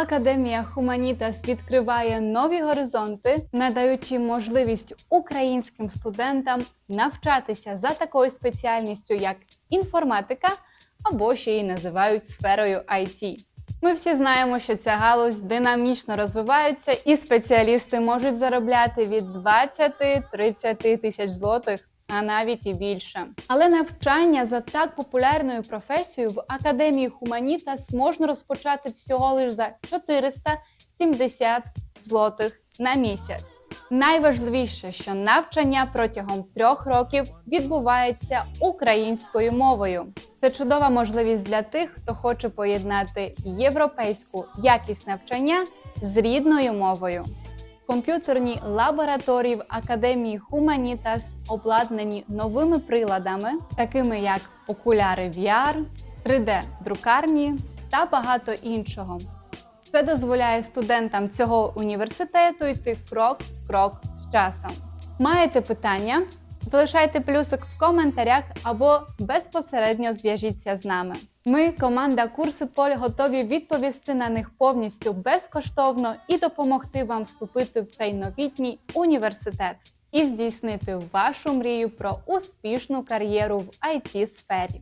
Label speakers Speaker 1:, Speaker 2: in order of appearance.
Speaker 1: Академія Хуманітас відкриває нові горизонти, надаючи можливість українським студентам навчатися за такою спеціальністю, як інформатика, або ще й називають сферою IT. Ми всі знаємо, що ця галузь динамічно розвивається, і спеціалісти можуть заробляти від 20-30 тисяч злотих, а навіть і більше. Але навчання за так популярною професією в академії Хуманітас можна розпочати всього лише за 470 злотих на місяць. Найважливіше, що навчання протягом трьох років відбувається українською мовою. Це чудова можливість для тих, хто хоче поєднати європейську якість навчання з рідною мовою. Комп'ютерні лабораторії в Академії Хуманітас обладнані новими приладами, такими як окуляри VR, 3D-друкарні та багато іншого. Це дозволяє студентам цього університету йти крок в крок з часом. Маєте питання? Залишайте плюсик в коментарях або безпосередньо зв'яжіться з нами. Ми, команда Курси Поль, готові відповісти на них повністю безкоштовно і допомогти вам вступити в цей новітній університет і здійснити вашу мрію про успішну кар'єру в it сфері